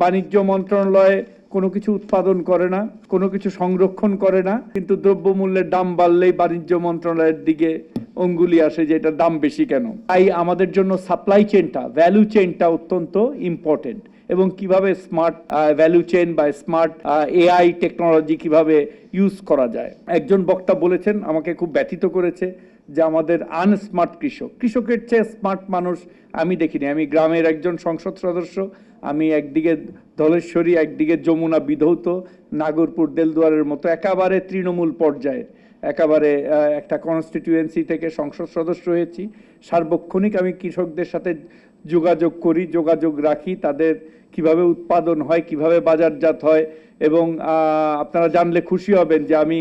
বাণিজ্য মন্ত্রণালয় কোনো কিছু উৎপাদন করে না, কোনো কিছু সংরক্ষণ করে না, কিন্তু দ্রব্যমূল্যের দাম বাড়লেই বাণিজ্য মন্ত্রণালয়ের দিকে অঙ্গুলি আসে যে এটার দাম বেশি কেন? তাই আমাদের জন্য সাপ্লাই চেনটা ভ্যালু চেনটা অত্যন্ত ইম্পর্টেন্ট এবং কীভাবে স্মার্ট ভ্যালু চেন বা স্মার্ট এআই টেকনোলজি কীভাবে ইউজ করা যায়? একজন বক্তা বলেছেন, আমাকে খুব ব্যথিত করেছে যে আমাদের আনস্মার্ট কৃষক। কৃষকের চেয়ে স্মার্ট মানুষ আমি দেখিনি। আমি গ্রামের একজন সংসদ সদস্য, আমি একদিকে ধলেশ্বরী, একদিকে যমুনা বিধৌত, নাগরপুর, দেলদুয়ারের মতো একেবারে তৃণমূল পর্যায়ের। একেবারে একটা কনস্টিটিউয়েন্সি থেকে সংসদ সদস্য হয়েছি। সার্বক্ষণিক আমি কৃষকদের সাথে যোগাযোগ করি, যোগাযোগ রাখি, তাদের কীভাবে উৎপাদন হয়, কীভাবে বাজারজাত হয় এবং আপনারা জানলে খুশি হবেন যে আমি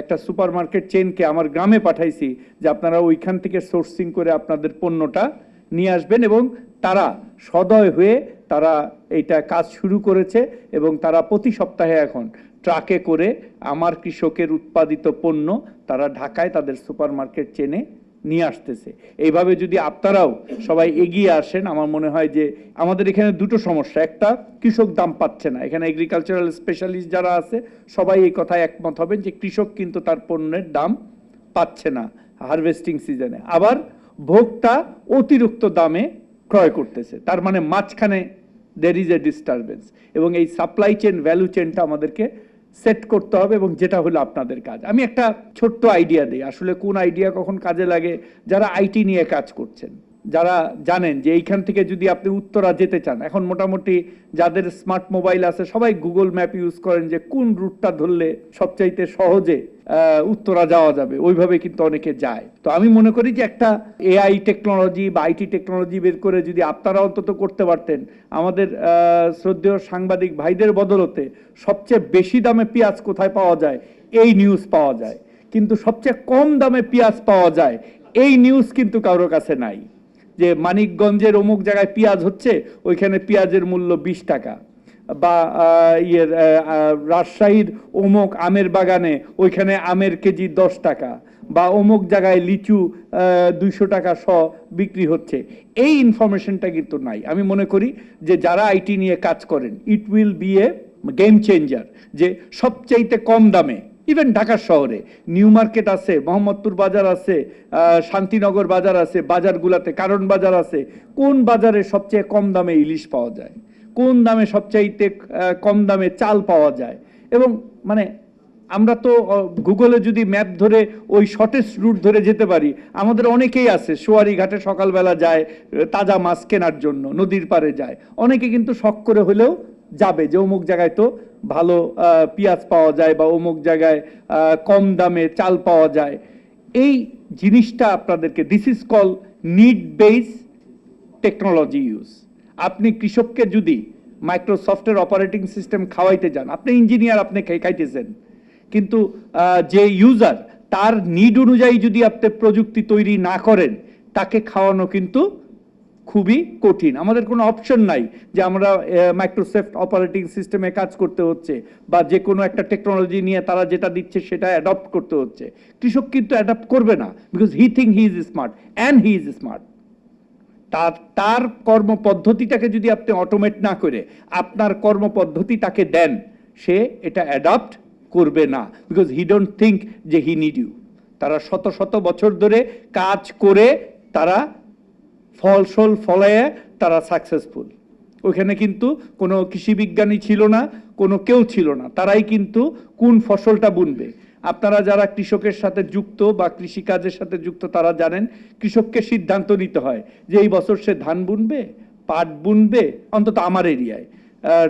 একটা সুপার মার্কেট চেনকে আমার গ্রামে পাঠাইছি, যে আপনারা ওইখান থেকে সোর্সিং করে আপনাদের পণ্যটা নিয়ে আসবেন এবং তারা সদয় হয়ে তারা এইটা কাজ শুরু করেছে এবং তারা প্রতি সপ্তাহে এখন ট্রাকে করে আমার কৃষকের উৎপাদিত পণ্য তারা ঢাকায় তাদের সুপার মার্কেট চেনে নিয়ে আসতেছে। এইভাবে যদি আপনারাও সবাই এগিয়ে আসেন, আমার মনে হয় যে আমাদের এখানে দুটো সমস্যা। একটা, কৃষক দাম পাচ্ছে না। এখানে এগ্রিকালচারাল স্পেশালিস্ট যারা আছে, সবাই এই কথায় একমত হবেন যে কৃষক কিন্তু তার পণ্যের দাম পাচ্ছে না হারভেস্টিং সিজনে আবার ভোক্তা অতিরিক্ত দামে ক্রয় করতেছে। তার মানে মাঝখানে দের ইজ এ ডিস্টারবেন্স এবং এই সাপ্লাই চেন ভ্যালু চেনটা আমাদেরকে সেট করতে হবে এবং যেটা হলো আপনাদের কাজ। আমি একটা ছোট্ট আইডিয়া দিই। আসলে কোন আইডিয়া কখন কাজে লাগে? যারা আইটি নিয়ে কাজ করছেন। যারা জানেন যে এইখান থেকে যদি আপনি উত্তরা যেতে চান, এখন মোটামুটি যাদের স্মার্ট মোবাইল আছে, সবাই গুগল ম্যাপ ইউজ করেন যে কোন রুটটা ধরলে সবচাইতে সহজে উত্তরা যাওয়া যাবে। ওইভাবে কিন্তু অনেকে যায়। তো আমি মনে করি যে একটা এআই টেকনোলজি বা আইটি টেকনোলজি বের করে যদি আপনারা অন্তত করতে পারতেন, আমাদের শ্রদ্ধেয় সাংবাদিক ভাইদের বদলতে সবচেয়ে বেশি দামে পেঁয়াজ কোথায় পাওয়া যায়, এই নিউজ পাওয়া যায়। কিন্তু সবচেয়ে কম দামে পেঁয়াজ পাওয়া যায়, এই নিউজ কিন্তু কারোর কাছে নাই। যে মানিকগঞ্জের অমুক জায়গায় পেঁয়াজ হচ্ছে, ওইখানে পেঁয়াজের মূল্য বিশ টাকা। বা ইয়ের রাজশাহীর অমুক আমের বাগানে ওইখানে আমের কেজি দশ টাকা। বা অমুক জায়গায় লিচু দুইশো টাকা শ বিক্রি হচ্ছে। এই ইনফরমেশনটা কিন্তু নাই। আমি মনে করি যে যারা আইটি নিয়ে কাজ করেন, it will be a game changer. যে সবচাইতে কম দামে ইভেন ঢাকা শহরে নিউ মার্কেট আছে, মোহাম্মদপুর বাজার আছে শান্তিনগর বাজার আছে, বাজারগুলাতে কারণ বাজার আছে। কোন বাজারে সবচেয়ে কম দামে ইলিশ পাওয়া যায়? কোন দামে সবচাইতে কম দামে চাল পাওয়া যায়? এবং মানে আমরা তো গুগলে যদি ম্যাপ ধরে ওই শর্টেস্ট রুট ধরে যেতে পারি, আমাদের অনেকেই আছে, সোয়ারি ঘাটে সকালবেলা যায়, তাজা মাছ কেনার জন্য, নদীর পাড়ে যায়। অনেকে কিন্তু শখ করে হলেও যাবে, যে অমুক জায়গায় তো ভালো পেঁয়াজ পাওয়া যায় বা অমুক জায়গায় কম দামে চাল পাওয়া যায়। এই জিনিসটা আপনাদেরকে this is call need base technology use আপনি কৃষককে যদি মাইক্রোসফটের অপারেটিং সিস্টেম খাওয়াইতে যান, আপনি ইঞ্জিনিয়ার আপনি খাই- খাইতেছেন। কিন্তু যে ইউজার তার নিড অনুযায়ী যদি আপনি প্রযুক্তি তৈরি না করেন, তাকে খাওয়ানো কিন্তু খুবই কঠিন। আমাদের কোনো অপশন নাই যে আমরা মাইক্রোসফট অপারেটিং সিস্টেমে কাজ করতে হচ্ছে বা যে কোনো একটা টেকনোলজি নিয়ে তারা যেটা দিচ্ছে সেটা অ্যাডপ্ট করতে হচ্ছে। কৃষক কিন্তু অ্যাডপ্ট করবে না because he think he is smart and he is smart তার তার কর্মপদ্ধতিটাকে যদি আপনি অটোমেট না করে আপনার কর্মপদ্ধতি তাকে দেন, সে এটা অ্যাডাপ্ট করবে না বিকজ হি ডোন্ট থিঙ্ক যে হি নিড ইউ তারা শত শত বছর ধরে কাজ করে তারা ফলসল ফলায় তারা সাকসেসফুল ওইখানে কিন্তু কোনো কৃষিবিজ্ঞানী ছিল না, কোনো কেউ ছিল না। তারাই কিন্তু কোন ফসলটা বুনবে। আপনারা যারা কৃষকের সাথে যুক্ত বা কৃষিকাজের সাথে যুক্ত, তারা জানেন কৃষককে সিদ্ধান্ত নিতে হয় যে এই বছর সে ধান বুনবে, পাট বুনবে, অন্তত আমার এরিয়ায়।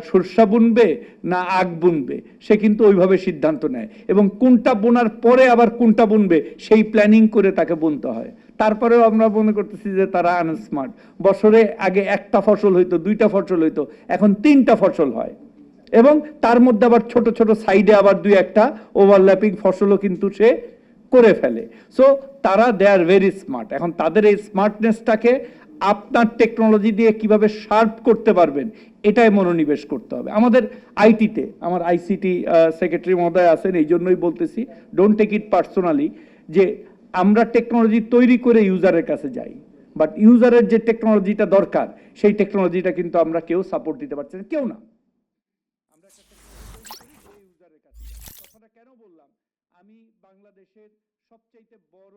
সরষা বুনবে না আখ বুনবে? সে কিন্তু ওইভাবে সিদ্ধান্ত নেয়। এবং কোনটা বোনার পরে আবার কোনটা বুনবে, সেই প্ল্যানিং করে তাকে বুনতে হয়। তারপরেও আমরা মনে করতেছি যে তারা আনস্মার্ট বছরে আগে একটা ফসল হইতো, দুইটা ফসল হইতো, এখন তিনটা ফসল হয়। এবং তার মধ্যে আবার ছোট ছোট সাইডে আবার দুই একটা ওভারল্যাপিং ফসলও কিন্তু সে করে ফেলে। সো তারা দে আর ভেরি স্মার্ট এখন তাদের এই স্মার্টনেসটাকে আপনার টেকনোলজি দিয়ে কীভাবে শার্প করতে পারবেন, এটাই মনোনিবেশ করতে হবে। আমাদের আইটিতে আমার আইসিটি সেক্রেটারি মহোদয় আছেন এই জন্যই বলতেছি ডোন্ট টেক ইট পার্সোনালি যে আমরা টেকনোলজি তৈরি করে ইউজারের কাছে যাই। বাট ইউজারের যে টেকনোলজিটা দরকার, সেই টেকনোলজিটা কিন্তু আমরা কেউ সাপোর্ট দিতে পারছি না, কেউ না। কেন বললাম? আমি বাংলাদেশের সবচাইতে বড়